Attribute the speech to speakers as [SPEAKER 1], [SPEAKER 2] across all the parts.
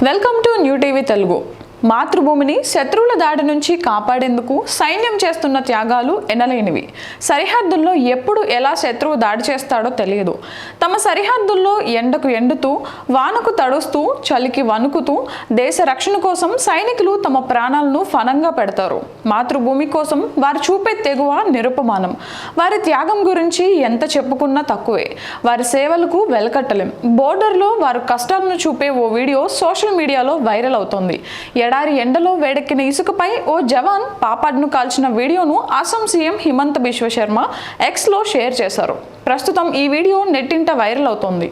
[SPEAKER 1] welcome to new TV Telugu మాతృభూమిని శత్రువుల దాడి నుంచి కాపాడేందుకు సైన్యం చేస్తున్న త్యాగాలు ఎనలేనివి. సరిహద్దుల్లో ఎప్పుడు ఎలా శత్రువు దాడి చేస్తాడో తెలియదు. తమ సరిహద్దుల్లో ఎండకు ఎండుతూ వానకు తడుస్తూ చలికి వణుకుతూ దేశ రక్షణ కోసం సైనికులు తమ ప్రాణాలను ఫనంగా పెడతారు. మాతృభూమి కోసం వారు చూపే తెగువ నిరుపమానం. వారి త్యాగం గురించి ఎంత చెప్పుకున్నా తక్కువే. వారి సేవలకు వెలకట్టలేం. బోర్డర్లో వారు కష్టాలను చూపే ఓ వీడియో సోషల్ మీడియాలో వైరల్ అవుతోంది. ఎడారి ఎండలో వేడెక్కిన ఇసుకపై ఓ జవాన్ పాపాడ్ను కాల్చిన వీడియోను అస్సాం సీఎం హిమంత్ బిశ్వ శర్మ ఎక్స్లో షేర్ చేశారు. ప్రస్తుతం ఈ వీడియో నెట్టింట వైరల్ అవుతోంది.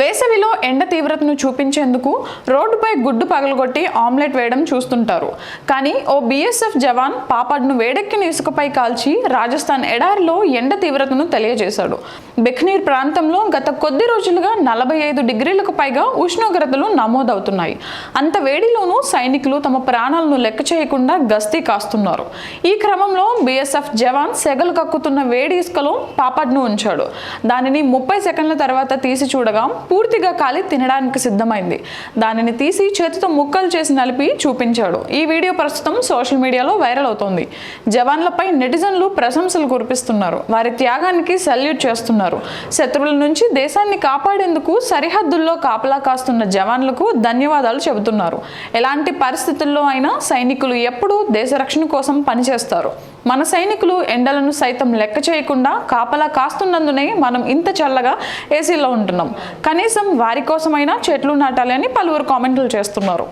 [SPEAKER 1] వేసవిలో ఎండ తీవ్రతను చూపించేందుకు రోడ్డుపై గుడ్డు పగలగొట్టి ఆమ్లెట్ వేయడం చూస్తుంటారు. కానీ ఓ బీఎస్ఎఫ్ జవాన్ పాపడ్ను వేడెక్కిన ఇసుకపై కాల్చి రాజస్థాన్ ఎడారిలో ఎండ తీవ్రతను తెలియజేశాడు. బిఖ్నీర్ ప్రాంతంలో గత కొద్ది రోజులుగా నలభై ఐదు డిగ్రీలకు పైగా ఉష్ణోగ్రతలు నమోదవుతున్నాయి. అంత వేడిలోనూ సైనికులు తమ ప్రాణాలను లెక్క చేయకుండా గస్తీ కాస్తున్నారు. ఈ క్రమంలో బీఎస్ఎఫ్ జవాన్ సెగలు కక్కుతున్న వేడి ఇసుకలో పాపడ్ను ఉంచాడు. దానిని ముప్పై సెకండ్ల తర్వాత తీసి చూడగా పూర్తిగా కాలి తినడానికి సిద్ధమైంది. దానిని తీసి చేతితో ముక్కలు చేసి నలిపి చూపించాడు. ఈ వీడియో ప్రస్తుతం సోషల్ మీడియాలో వైరల్ అవుతోంది. జవాన్లపై నెటిజన్లు ప్రశంసలు కురిపిస్తున్నారు. వారి త్యాగానికి సెల్యూట్ చేస్తున్నారు. శత్రువుల నుంచి దేశాన్ని కాపాడేందుకు సరిహద్దుల్లో కాపలా కాస్తున్న జవాన్లకు ధన్యవాదాలు చెబుతున్నారు. ఎలాంటి పరిస్థితుల్లో అయినా సైనికులు ఎప్పుడూ దేశ రక్షణ కోసం పనిచేస్తారు. మన సైనికులు ఎండలను సైతం లెక్క చేయకుండా కాపలా కాస్తున్నందునే మనం ఇంత చల్లగా ఏసీలో ఉంటున్నాం. కనీసం వారి కోసమైనా చెట్లు నాటాలి అని పలువురు కామెంట్లు చేస్తున్నారు.